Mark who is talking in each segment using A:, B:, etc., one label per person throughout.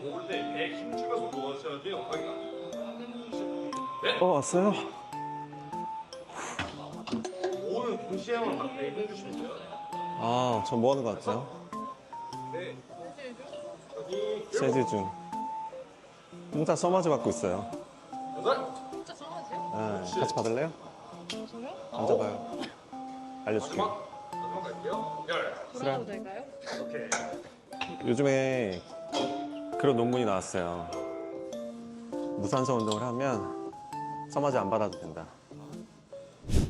A: 많이 먹을 때 배에 힘 주면서 먹으셔야 돼요. 거기가.
B: 어 왔어요?
A: 오늘 동시에만 막 내해 주시면 돼요.
B: 아, 저 뭐 하는 거 같아요?
A: 네. 여기
B: 재즈 중. 공짜 써마지 받고 있어요.
A: 여덟.
C: 진짜 써마지요?
B: 네, 같이 받을래요?
C: 저요?
B: 앉아봐요. 알려줄게.
A: 마지막. 마지막 갈게요. 열.
C: 들어가도 될까요?
A: 오케이.
B: 요즘에 그런 논문이 나왔어요. 무산소 운동을 하면 써마지 안 받아도 된다.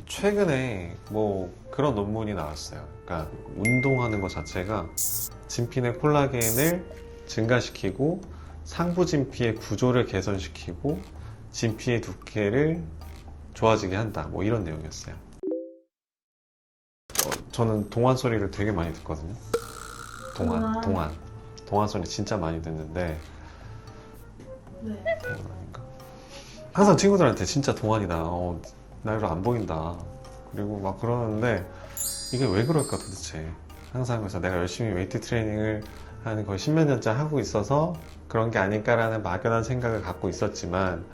D: 최근에 뭐 그런 논문이 나왔어요. 그러니까 운동하는 것 자체가 진피의 콜라겐을 증가시키고 상부 진피의 구조를 개선시키고 진피의 두께를 좋아지게 한다. 뭐 이런 내용이었어요. 어, 저는 동안 소리를 되게 많이 듣거든요. 동안,
C: 동안.
D: 소리 진짜 많이 듣는데
C: 네.
D: 동안인가? 항상 친구들한테 진짜 동안이다. 어, 나이로 안 보인다. 그리고 막 그러는데 이게 왜 그럴까 도대체. 항상 그래서 내가 열심히 웨이트 트레이닝을 한 거의 십몇 년째 하고 있어서 그런 게 아닐까라는 막연한 생각을 갖고 있었지만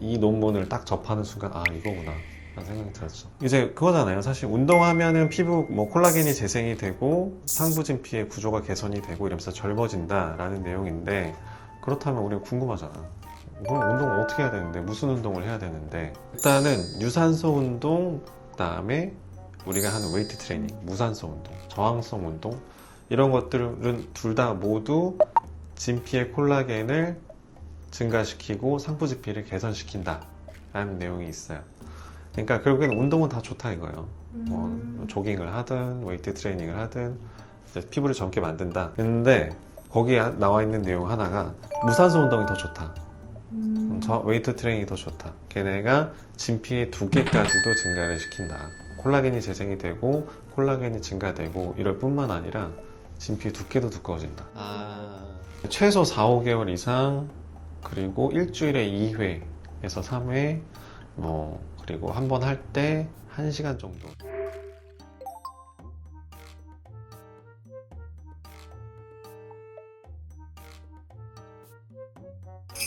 D: 이 논문을 딱 접하는 순간 아 이거구나 라는 생각이 들었죠. 이제 그거잖아요. 사실 운동하면은 피부 뭐 콜라겐이 재생이 되고 상부 진 피의 구조가 개선이 되고 이러면서 젊어진다 라는 내용인데 그렇다면 우리가 궁금하잖아. 그럼 운동 을 어떻게 해야 되는데 무슨 운동을 해야 되는데? 일단은 유산소 운동 그다음에 우리가 하는 웨이트 트레이닝 무산소 운동 저항성 운동 이런 것들은 둘 다 모두 진피의 콜라겐을 증가시키고 상부 진피를 개선시킨다 라는 내용이 있어요 그러니까 결국엔 운동은 다 좋다 이거예요 뭐 조깅을 하든 웨이트 트레이닝을 하든 이제 피부를 젊게 만든다 근데 거기에 나와 있는 내용 하나가 무산소 운동이 더 좋다
C: 음.
D: 저 웨이트 트레이닝이 더 좋다. 걔네가 진피의 두께까지도 증가를 시킨다. 콜라겐이 재생이 되고 콜라겐이 증가되고 이럴 뿐만 아니라 진피의 두께도 두꺼워진다. 최소 4, 5개월 이상 그리고 일주일에 2회에서 3회 뭐 그리고 한 번 할 때 1시간 정도.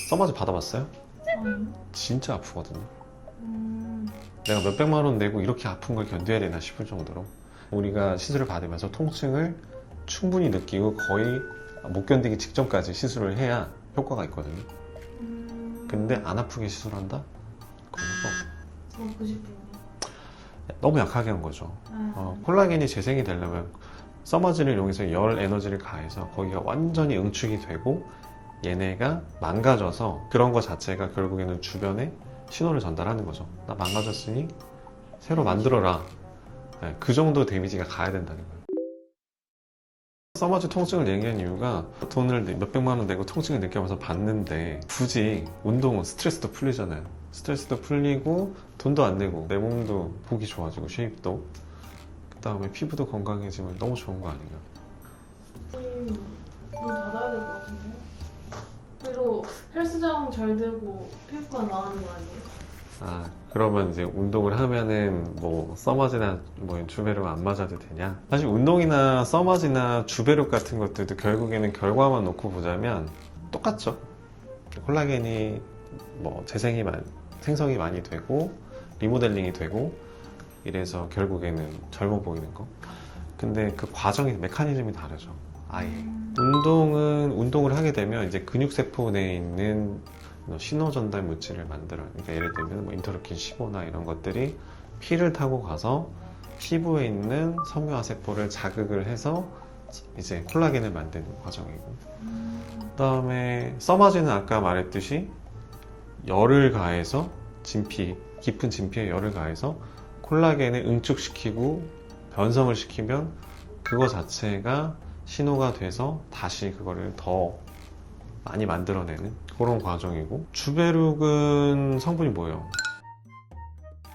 D: 써마지 받아봤어요? 진짜 아프거든요.
C: 음.
D: 내가 몇백만 원 내고 이렇게 아픈 걸 견뎌야 되나 싶을 정도로 우리가 시술을 받으면서 통증을 충분히 느끼고 거의 못 견디기 직전까지 시술을 해야 효과가 있거든요.
C: 음.
D: 근데 안 아프게 시술한다?
C: 싶어요.
D: 너무 약하게 한 거죠.
C: 아.
D: 어, 콜라겐이 재생이 되려면 써마지를 이용해서 열 에너지를 가해서 거기가 완전히 응축이 되고 얘네가 망가져서 그런 거 자체가 결국에는 주변에 신호를 전달하는 거죠. 나 망가졌으니 새로 만들어라. 네, 그 정도 데미지가 가야 된다는 거예요. 써마지 통증을 얘기한 이유가 돈을 내- 몇백만 원 내고 통증을 느껴면서 받는데 굳이 운동은 스트레스도 풀리잖아요. 스트레스도 풀리고 돈도 안 내고 내 몸도 보기 좋아지고 쉐입도 그 다음에 피부도 건강해지면 너무 좋은 거 아닌가.
E: 문 닫아야 될 것 같은데요? 그리고 헬스장 잘 되고 피부가 나은 거 아니에요?
D: 아 그러면 이제 운동을 하면은 뭐 써마지나 뭐 주베르가 안 맞아도 되냐? 사실 운동이나 써마지나 주베르 같은 것들도 결국에는 결과만 놓고 보자면 똑같죠. 콜라겐이 뭐 재생이 많, 생성이 많이 되고 리모델링이 되고 이래서 결국에는 젊어 보이는 거. 근데 그 과정이 메커니즘이 다르죠. 아예. 운동은 운동을 하게 되면 이제 근육세포 내에 있는 뭐 신호 전달 물질을 만들어요. 그러니까 예를 들면 뭐 인터루킨 15나 이런 것들이 피를 타고 가서 피부에 있는 섬유화 세포를 자극을 해서 이제 콜라겐을 만드는 과정이고. 그다음에 써마지는 아까 말했듯이 열을 가해서 진피 깊은 진피에 열을 가해서 콜라겐을 응축시키고 변성을 시키면 그거 자체가 신호가 돼서 다시 그거를 더 많이 만들어내는 그런 과정이고 주베룩은 성분이 뭐예요?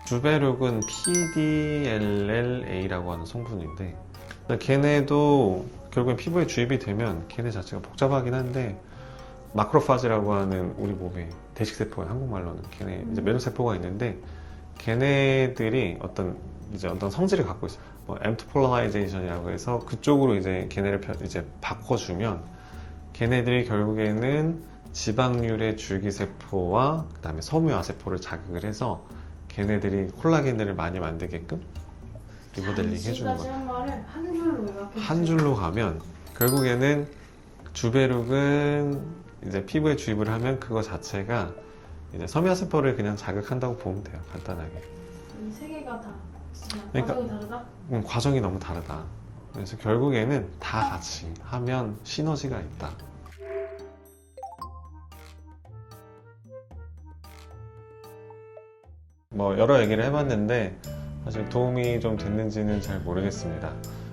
D: 주베룩은 PDLLA라고 하는 성분인데 걔네도 결국엔 피부에 주입이 되면 걔네 자체가 복잡하긴 한데 마크로파지라고 하는 우리 몸의 대식세포의 한국말로는 걔네 이제 면역세포가 있는데 걔네들이 어떤 이제 어떤 성질을 갖고 있어요. 뭐 엠토폴라이제이션이라고 해서 그쪽으로 이제 걔네를 펴- 이제 바꿔주면 걔네들이 결국에는 지방률의 줄기세포와 그 다음에 섬유아세포를 자극을 해서 걔네들이 콜라겐들을 많이 만들게끔 리모델링 해주는 거예요.
E: 한 줄로
D: 한 줄로 가면 결국에는 주베룩은 이제 피부에 주입을 하면 그거 자체가 이제 섬유아세포를 그냥 자극한다고 보면 돼요. 간단하게.
E: 이 세 개가 다
D: 그러니까-
E: 과정이 다르다?
D: 음, 과정이 너무 다르다. 그래서 결국에는 다 같이 하면 시너지가 있다. 뭐 여러 얘기를 해봤는데 사실 도움이 좀 됐는지는 잘 모르겠습니다.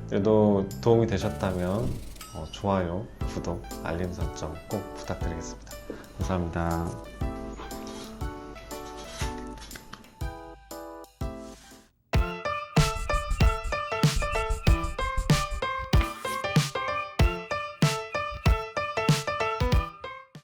D: 그래도 도움이 되셨다면 어, 좋아요, 구독, 알림 설정 꼭 부탁드리겠습니다. 감사합니다.